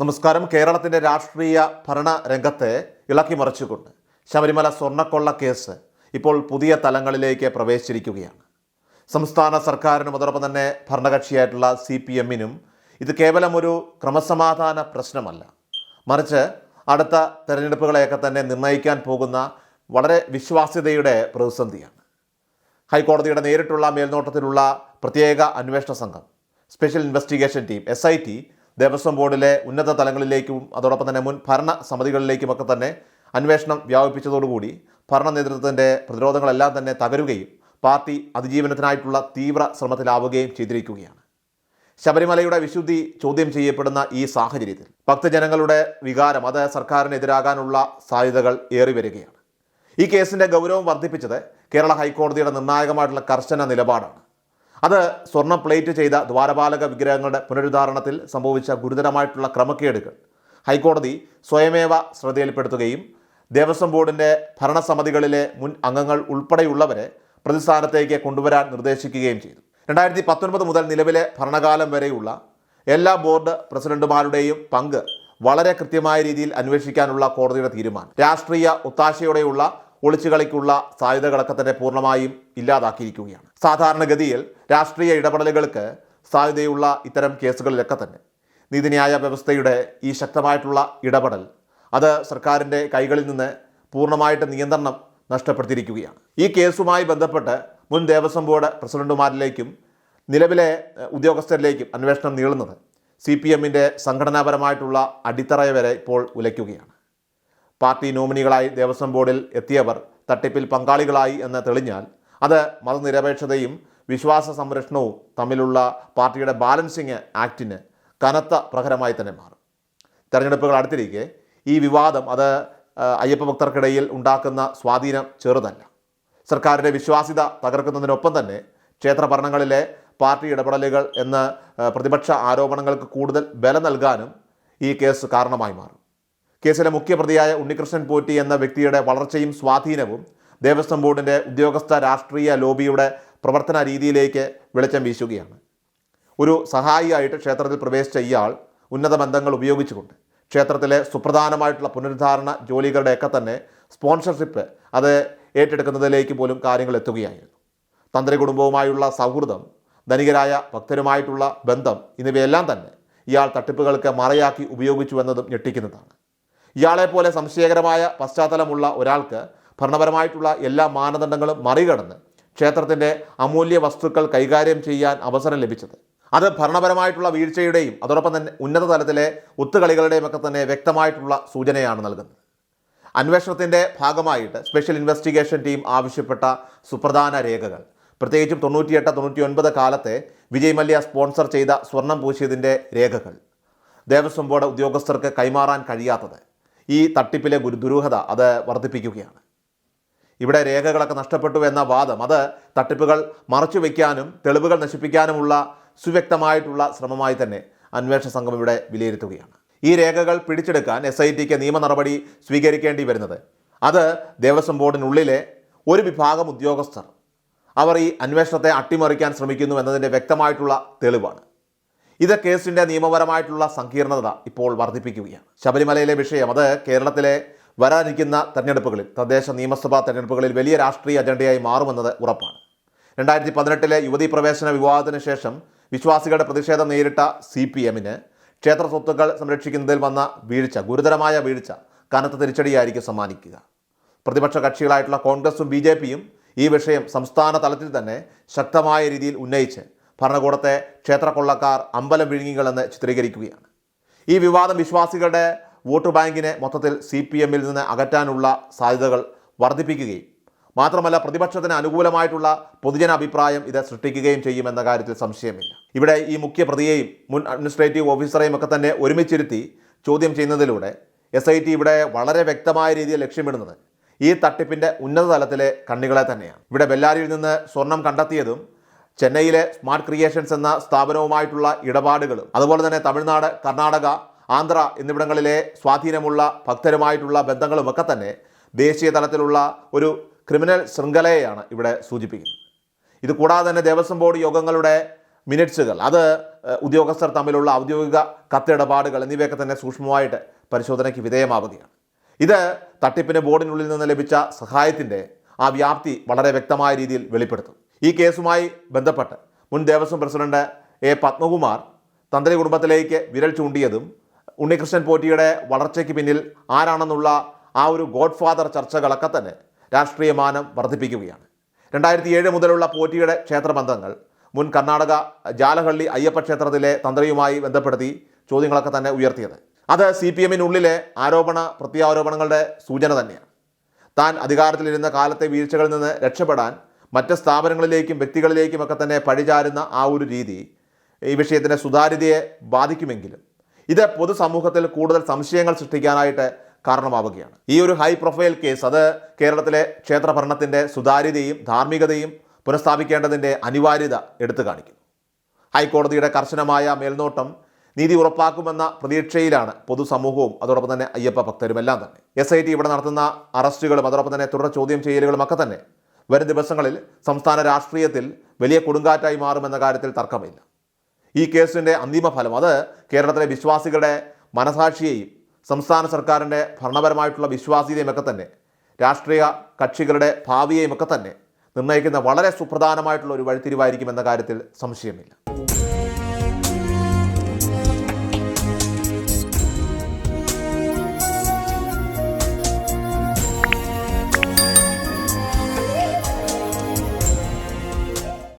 നമസ്കാരം. കേരളത്തിന്റെ രാഷ്ട്രീയ ഭരണ രംഗത്തെ ഇളക്കി മറിച്ചുകൊണ്ട് ശബരിമല സ്വർണക്കൊള്ള കേസ് ഇപ്പോൾ പുതിയ തലങ്ങളിലേക്ക് പ്രവേശിച്ചിരിക്കുകയാണ്. സംസ്ഥാന സർക്കാരിനും അതോടൊപ്പം തന്നെ ഭരണകക്ഷിയായിട്ടുള്ള സി പി എമ്മിനും ഇത് കേവലം ഒരു ക്രമസമാധാന പ്രശ്നമല്ല. മറിച്ച് അടുത്ത തെരഞ്ഞെടുപ്പുകളെയൊക്കെ തന്നെ നിർണയിക്കാൻ പോകുന്ന വളരെ വിശ്വാസ്യതയുടെ പ്രതിസന്ധിയാണ്. ഹൈക്കോടതിയുടെ നേരിട്ടുള്ള മേൽനോട്ടത്തിലുള്ള പ്രത്യേക അന്വേഷണ സംഘം special investigation team S Devaswom ബോർഡിലെ ഉന്നത തലങ്ങളിലേക്കും അതോടൊപ്പം തന്നെ മുൻ ഭരണ സമിതികളിലേക്കുമൊക്കെ തന്നെ അന്വേഷണം വ്യാപിപ്പിച്ചതോടുകൂടി ഭരണ നേതൃത്വത്തിന്റെ പ്രതിരോധങ്ങളെല്ലാം തന്നെ തകരുകയും പാർട്ടി അതിജീവനത്തിനായിട്ടുള്ള തീവ്ര ശ്രമത്തിലാവുകയും ചെയ്തിരിക്കുകയാണ്. ശബരിമലയുടെ വിശുദ്ധി ചോദ്യം ചെയ്യപ്പെടുന്ന ഈ സാഹചര്യത്തിൽ ഭക്തജനങ്ങളുടെ വികാരം അത് സർക്കാരിനെതിരാകാനുള്ള സാധ്യതകൾ ഏറി വരികയാണ്. ഈ കേസിന്റെ ഗൗരവം വർദ്ധിപ്പിച്ചത് കേരള ഹൈക്കോടതിയുടെ നിർണായകമായിട്ടുള്ള കർശന നിലപാടാണ്. അത് സ്വർണ പ്ലേറ്റ് ചെയ്ത ദ്വാരപാലക വിഗ്രഹങ്ങളുടെ പുനരുദ്ധാരണത്തിൽ സംഭവിച്ച ഗുരുതരമായിട്ടുള്ള ക്രമക്കേടുകൾ. ഹൈക്കോടതി സ്വയമേവ ശ്രദ്ധയിൽപ്പെടുത്തുകയും ദേവസ്വം ബോർഡിന്റെ ഭരണസമിതികളിലെ മുൻ അംഗങ്ങൾ ഉൾപ്പെടെയുള്ളവരെ പ്രതിസ്ഥാനത്തേക്ക് കൊണ്ടുവരാൻ നിർദ്ദേശിക്കുകയും ചെയ്തു. രണ്ടായിരത്തി പത്തൊൻപത് മുതൽ നിലവിലെ ഭരണകാലം വരെയുള്ള എല്ലാ ബോർഡ് പ്രസിഡന്റുമാരുടെയും പങ്ക് വളരെ കൃത്യമായ രീതിയിൽ അന്വേഷിക്കാനുള്ള കോടതിയുടെ തീരുമാനം. രാഷ്ട്രീയ ഒത്താശയോടെയുള്ള ഒളിച്ചുകളിക്കുള്ള സാധ്യതകളൊക്കെ തന്നെ പൂർണമായും ഇല്ലാതാക്കിയിരിക്കുകയാണ്. സാധാരണഗതിയിൽ രാഷ്ട്രീയ ഇടപെടലുകൾക്ക് സാധ്യതയുള്ള ഇത്തരം കേസുകളിലൊക്കെ തന്നെ നീതിന്യായ വ്യവസ്ഥയുടെ ഈ ശക്തമായിട്ടുള്ള ഇടപെടൽ അത് സർക്കാരിന്റെ കൈകളിൽ നിന്ന് പൂർണമായിട്ട് നിയന്ത്രണം നഷ്ടപ്പെടുത്തിയിരിക്കുകയാണ്. ഈ കേസുമായി ബന്ധപ്പെട്ട് മുൻ ദേവസ്വം ബോർഡ് പ്രസിഡന്റുമാരിലേക്കും നിലവിലെ ഉദ്യോഗസ്ഥരിലേക്കും അന്വേഷണം നീളുന്നത് സി പി എമ്മിന്റെ സംഘടനാപരമായിട്ടുള്ള അടിത്തറ വരെ ഇപ്പോൾ ഉലയ്ക്കുകയാണ്. പാർട്ടി നോമിനികളായി ദേവസ്വം ബോർഡിൽ എത്തിയവർ തട്ടിപ്പിൽ പങ്കാളികളായി എന്ന് തെളിഞ്ഞാൽ അത് മതനിരപേക്ഷതയും വിശ്വാസ സംരക്ഷണവും തമ്മിലുള്ള പാർട്ടിയുടെ ബാലൻസിങ് ആക്ടിന് കനത്ത പ്രഹരമായി തന്നെ മാറും. തെരഞ്ഞെടുപ്പുകൾ അടുത്തിരിക്കെ ഈ വിവാദം അത് അയ്യപ്പ ഭക്തർക്കിടയിൽ ഉണ്ടാക്കുന്ന സ്വാധീനം ചെറുതല്ല. സർക്കാരിന്റെ വിശ്വാസ്യത തകർക്കുന്നതിനൊപ്പം തന്നെ ക്ഷേത്ര ഭരണങ്ങളിലെ പാർട്ടി ഇടപെടലുകൾ എന്ന പ്രതിപക്ഷ ആരോപണങ്ങൾക്ക് കൂടുതൽ ബലം നൽകാനും ഈ കേസ് കാരണമായി മാറും. കേസിലെ മുഖ്യപ്രതിയായ ഉണ്ണികൃഷ്ണൻ പോറ്റി എന്ന വ്യക്തിയുടെ വളർച്ചയും സ്വാധീനവും ദേവസ്വം ബോർഡിന്റെ ഉദ്യോഗസ്ഥ രാഷ്ട്രീയ ലോബിയുടെ പ്രവർത്തന രീതിയിലേക്ക് വെളിച്ചം വീശുകയാണ്. ഒരു സഹായിയായിട്ട് ക്ഷേത്രത്തിൽ പ്രവേശിച്ച ഇയാൾ ഉന്നത ബന്ധങ്ങൾ ഉപയോഗിച്ചുകൊണ്ട് ക്ഷേത്രത്തിലെ സുപ്രധാനമായിട്ടുള്ള പുനരുദ്ധാരണ ജോലികളുടെയൊക്കെ തന്നെ സ്പോൺസർഷിപ്പ് അത് ഏറ്റെടുക്കുന്നതിലേക്ക് പോലും കാര്യങ്ങൾ എത്തുകയായിരുന്നു. തന്ത്രി കുടുംബവുമായുള്ള സൗഹൃദം ധനികരായ ഭക്തരുമായിട്ടുള്ള ബന്ധം എന്നിവയെല്ലാം തന്നെ ഇയാൾ തട്ടിപ്പുകൾക്ക് മറയാക്കി ഉപയോഗിച്ചു എന്നതും ഞെട്ടിക്കുന്നതാണ്. ഇയാളെപ്പോലെ സംശയകരമായ പശ്ചാത്തലമുള്ള ഒരാൾക്ക് ഭരണപരമായിട്ടുള്ള എല്ലാ മാനദണ്ഡങ്ങളും മറികടന്ന് ക്ഷേത്രത്തിന്റെ അമൂല്യ വസ്തുക്കൾ കൈകാര്യം ചെയ്യാൻ അവസരം ലഭിച്ചത്. അത് ഭരണപരമായിട്ടുള്ള വീഴ്ചയുടെയും അതോടൊപ്പം തന്നെ ഉന്നത തലത്തിലെ ഒത്തുകളികളുടെയും ഒക്കെ തന്നെ വ്യക്തമായിട്ടുള്ള സൂചനയാണ് നൽകുന്നത്. അന്വേഷണത്തിന്റെ ഭാഗമായിട്ട് സ്പെഷ്യൽ ഇൻവെസ്റ്റിഗേഷൻ ടീം ആവശ്യപ്പെട്ട സുപ്രധാന രേഖകൾ. പ്രത്യേകിച്ചും തൊണ്ണൂറ്റിയെട്ട് തൊണ്ണൂറ്റി ഒൻപത് കാലത്തെ വിജയ് മല്യ സ്പോൺസർ ചെയ്ത സ്വർണം പൂശിയതിന്റെ രേഖകൾ. ദേവസ്വം ബോർഡ് ഉദ്യോഗസ്ഥർക്ക് കൈമാറാൻ കഴിയാത്തത്. ഈ തട്ടിപ്പിലെ ദുരൂഹത അത് വർദ്ധിപ്പിക്കുകയാണ്. ഇവിടെ രേഖകളൊക്കെ നഷ്ടപ്പെട്ടു എന്ന വാദം അത് തട്ടിപ്പുകൾ മറച്ചു വയ്ക്കാനും തെളിവുകൾ നശിപ്പിക്കാനുമുള്ള സുവ്യക്തമായിട്ടുള്ള ശ്രമമായി തന്നെ അന്വേഷണ സംഘം ഇവിടെ വിലയിരുത്തുകയാണ്. ഈ രേഖകൾ പിടിച്ചെടുക്കാൻ എസ് ഐ ടിക്ക് നിയമ നടപടി സ്വീകരിക്കേണ്ടി വരുന്നത്. അത് ദേവസ്വം ബോർഡിനുള്ളിലെ ഒരു വിഭാഗം ഉദ്യോഗസ്ഥർ അവർ ഈ അന്വേഷണത്തെ അട്ടിമറിക്കാൻ ശ്രമിക്കുന്നു എന്നതിന്റെ വ്യക്തമായിട്ടുള്ള തെളിവാണ്. ഇത് കേസിന്റെ നിയമപരമായിട്ടുള്ള സങ്കീർണത ഇപ്പോൾ വർദ്ധിപ്പിക്കുകയാണ്. ശബരിമലയിലെ വിഷയം അത് കേരളത്തിലെ വരാനിരിക്കുന്ന തെരഞ്ഞെടുപ്പുകളിൽ തദ്ദേശ നിയമസഭാ തെരഞ്ഞെടുപ്പുകളിൽ വലിയ രാഷ്ട്രീയ അജണ്ടയായി മാറുമെന്നത് ഉറപ്പാണ്. രണ്ടായിരത്തി പതിനെട്ടിലെ യുവതി പ്രവേശന വിവാദത്തിന് ശേഷം വിശ്വാസികളുടെ പ്രതിഷേധം നേരിട്ട സി പി എമ്മിന് ക്ഷേത്ര സ്വത്തുക്കൾ സംരക്ഷിക്കുന്നതിൽ വന്ന വീഴ്ച ഗുരുതരമായ വീഴ്ച കനത്ത തിരിച്ചടിയായിരിക്കും സമ്മാനിക്കുക. പ്രതിപക്ഷ കക്ഷികളായിട്ടുള്ള കോൺഗ്രസും ബി ഈ വിഷയം സംസ്ഥാന തലത്തിൽ തന്നെ ശക്തമായ രീതിയിൽ ഉന്നയിച്ച് ഭരണകൂടത്തെ ക്ഷേത്രക്കൊള്ളക്കാർ അമ്പലം വിഴുങ്ങികളെന്ന് ചിത്രീകരിക്കുകയാണ്. ഈ വിവാദം വിശ്വാസികളുടെ വോട്ട് ബാങ്കിനെ മൊത്തത്തിൽ സി പി എമ്മിൽ നിന്ന് അകറ്റാനുള്ള സാധ്യതകൾ വർദ്ധിപ്പിക്കുകയും മാത്രമല്ല പ്രതിപക്ഷത്തിന് അനുകൂലമായിട്ടുള്ള പൊതുജന അഭിപ്രായം ഇത് സൃഷ്ടിക്കുകയും ചെയ്യുമെന്ന കാര്യത്തിൽ സംശയമില്ല. ഇവിടെ ഈ മുഖ്യ പ്രതിയെയും മുൻ അഡ്മിനിസ്ട്രേറ്റീവ് ഓഫീസറെയും ഒക്കെ തന്നെ ഒരുമിച്ചിരുത്തി ചോദ്യം ചെയ്യുന്നതിലൂടെ എസ് ഐ ടി ഇവിടെ വളരെ വ്യക്തമായ രീതിയിൽ ലക്ഷ്യമിടുന്നത് ഈ തട്ടിപ്പിന്റെ ഉന്നത തലത്തിലെ കണ്ണികളെ തന്നെയാണ്. ഇവിടെ ബെല്ലാരിയിൽ നിന്ന് സ്വർണം കണ്ടെത്തിയതും ചെന്നൈയിലെ സ്മാർട്ട് ക്രിയേഷൻസ് എന്ന സ്ഥാപനവുമായിട്ടുള്ള ഇടപാടുകളും അതുപോലെ തന്നെ തമിഴ്നാട് കർണാടക ആന്ധ്ര എന്നിവിടങ്ങളിലെ സ്വാധീനമുള്ള ഭക്തരുമായിട്ടുള്ള ബന്ധങ്ങളുമൊക്കെ തന്നെ ദേശീയ തലത്തിലുള്ള ഒരു ക്രിമിനൽ ശൃംഖലയെയാണ് ഇവിടെ സൂചിപ്പിക്കുന്നത്. ഇത് കൂടാതെ തന്നെ ദേവസ്വം ബോർഡ് യോഗങ്ങളുടെ മിനിറ്റ്സുകൾ അത് ഉദ്യോഗസ്ഥർ തമ്മിലുള്ള ഔദ്യോഗിക കത്തിടപാടുകൾ എന്നിവയൊക്കെ തന്നെ സൂക്ഷ്മമായിട്ട് പരിശോധനയ്ക്ക് വിധേയമാവുകയാണ്. ഇത് തട്ടിപ്പിന് ബോർഡിനുള്ളിൽ നിന്ന് ലഭിച്ച സഹായത്തിന്റെ ആ വ്യാപ്തി വളരെ വ്യക്തമായ രീതിയിൽ വെളിപ്പെടുത്തും. ഈ കേസുമായി ബന്ധപ്പെട്ട് മുൻ ദേവസ്വം പ്രസിഡന്റ് എ പത്മകുമാർ തന്ത്രി കുടുംബത്തിലേക്ക് വിരൽ ചൂണ്ടിയതും ഉണ്ണികൃഷ്ണൻ പോറ്റിയുടെ വളർച്ചയ്ക്ക് പിന്നിൽ ആരാണെന്നുള്ള ആ ഒരു ഗോഡ് ഫാദർ ചർച്ചകളൊക്കെ തന്നെ രാഷ്ട്രീയമാനം വർദ്ധിപ്പിക്കുകയാണ്. രണ്ടായിരത്തി ഏഴ് മുതലുള്ള പോറ്റിയുടെ ക്ഷേത്രബന്ധങ്ങൾ മുൻ കർണാടക ജാലഹള്ളി അയ്യപ്പ ക്ഷേത്രത്തിലെ തന്ത്രിയുമായി ബന്ധപ്പെടുത്തി ചോദ്യങ്ങളൊക്കെ തന്നെ ഉയർത്തിയത്. അത് സി പി എമ്മിനുള്ളിലെ ആരോപണ പ്രത്യാരോപണങ്ങളുടെ സൂചന തന്നെയാണ്. താൻ അധികാരത്തിലിരുന്ന കാലത്തെ വീഴ്ചകളിൽ നിന്ന് രക്ഷപ്പെടാൻ മറ്റ് സ്ഥാപനങ്ങളിലേക്കും വ്യക്തികളിലേക്കും ഒക്കെ തന്നെ പഴിചാരുന്ന ആ ഒരു രീതി ഈ വിഷയത്തിന്റെ സുതാര്യതയെ ബാധിക്കുമെങ്കിലും ഇത് പൊതുസമൂഹത്തിൽ കൂടുതൽ സംശയങ്ങൾ സൃഷ്ടിക്കാനായിട്ട് കാരണമാവുകയാണ്. ഈ ഒരു ഹൈ പ്രൊഫൈൽ കേസ് അത് കേരളത്തിലെ ക്ഷേത്രഭരണത്തിന്റെ സുതാര്യതയും ധാർമ്മികതയും പുനഃസ്ഥാപിക്കേണ്ടതിന്റെ അനിവാര്യത എടുത്തു കാണിക്കുന്നു. ഹൈക്കോടതിയുടെ കർശനമായ മേൽനോട്ടം നീതി ഉറപ്പാക്കുമെന്ന പ്രതീക്ഷയിലാണ് പൊതുസമൂഹവും അതോടൊപ്പം തന്നെ അയ്യപ്പ ഭക്തരുമെല്ലാം തന്നെ. എസ് ഐ ടി ഇവിടെ നടത്തുന്ന അറസ്റ്റുകളും അതോടൊപ്പം തന്നെ തുടർ ചോദ്യം ചെയ്യലുകളും ഒക്കെ തന്നെ വരും ദിവസങ്ങളിൽ സംസ്ഥാന രാഷ്ട്രീയത്തിൽ വലിയ കൊടുങ്കാറ്റായി മാറുമെന്ന കാര്യത്തിൽ തർക്കമില്ല. ഈ കേസിന്റെ അന്തിമ ഫലം അത് കേരളത്തിലെ വിശ്വാസികളുടെ മനസാക്ഷിയെയും സംസ്ഥാന സർക്കാരിന്റെ ഭരണപരമായിട്ടുള്ള വിശ്വാസ്യതയും ഒക്കെ തന്നെ രാഷ്ട്രീയ കക്ഷികളുടെ ഭാവിയെയും ഒക്കെ തന്നെ നിർണയിക്കുന്ന വളരെ സുപ്രധാനമായിട്ടുള്ള ഒരു വഴിത്തിരിവായിരിക്കും എന്ന കാര്യത്തിൽ സംശയമില്ല.